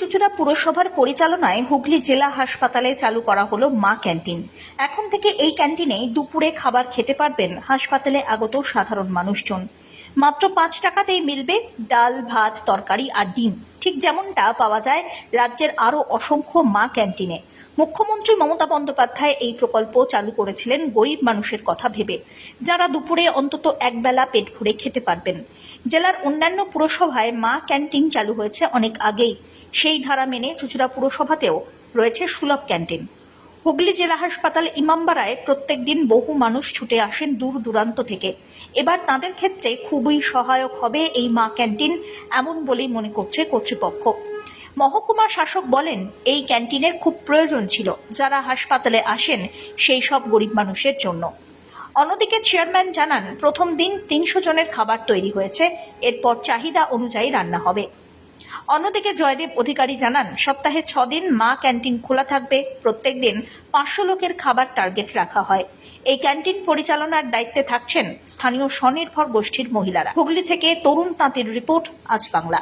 চুচুড়া পুরসভার পরিচালনায় হুগলি জেলা হাসপাতালে চালু করা হলো মা ক্যান্টিন। এখন থেকে এই ক্যান্টিনে দুপুরে খাবার খেতে পারবেন হাসপাতালে আগত সাধারণ মানুষজন। মাত্র পাঁচ টাকাতেই মিলবে ডাল, ভাত, তরকারি আর ডিম। ঠিক যেমনটা পাওয়া যায় রাজ্যের আরও অসংখ্য মা ক্যান্টিনে। মুখ্যমন্ত্রী মমতা বন্দ্যোপাধ্যায় এই প্রকল্প চালু করেছিলেন গরিব মানুষের কথা ভেবে, যারা দুপুরে অন্তত একবেলা পেট ভরে খেতে পারবেন। জেলার অন্যান্য পুরসভায় মা ক্যান্টিন চালু হয়েছে অনেক আগেই। সেই ধারা মেনে চুচুড়া পুরসভাতেও রয়েছে সুলভ ক্যান্টিন। হুগলি জেলা হাসপাতাল ইমামবাড়ায় প্রত্যেক দিন বহু মানুষ ছুটে আসেন দূর দূরান্ত থেকে। এবার তাদের ক্ষেত্রে খুবই সহায়ক হবে এই মা ক্যান্টিন, এমন বলেই মনে করছে কর্তৃপক্ষ। মহকুমা শাসক বলেন, এই ক্যান্টিনের খুব প্রয়োজন ছিল। যারা হাসপাতালে আসেন, সেই সব গরিব মানুষের জন্য। অন্যদিকে চেয়ারম্যান জানান, প্রথম দিন তিনশো জনের খাবার তৈরি হয়েছে। এরপর চাহিদা অনুযায়ী রান্না হবে। অন্যদিকে জয়দেব অধিকারী জানান, সপ্তাহে ছদিন মা ক্যান্টিন খোলা থাকবে, প্রত্যেক দিন পাঁচশো লোকের খাবার টার্গেট রাখা হয়। এই ক্যান্টিন পরিচালনার দায়িত্বে থাকছেন স্থানীয় স্বনির্ভর গোষ্ঠীর মহিলারা। হুগলি থেকে তরুণ তাঁতির রিপোর্ট, আজ বাংলা।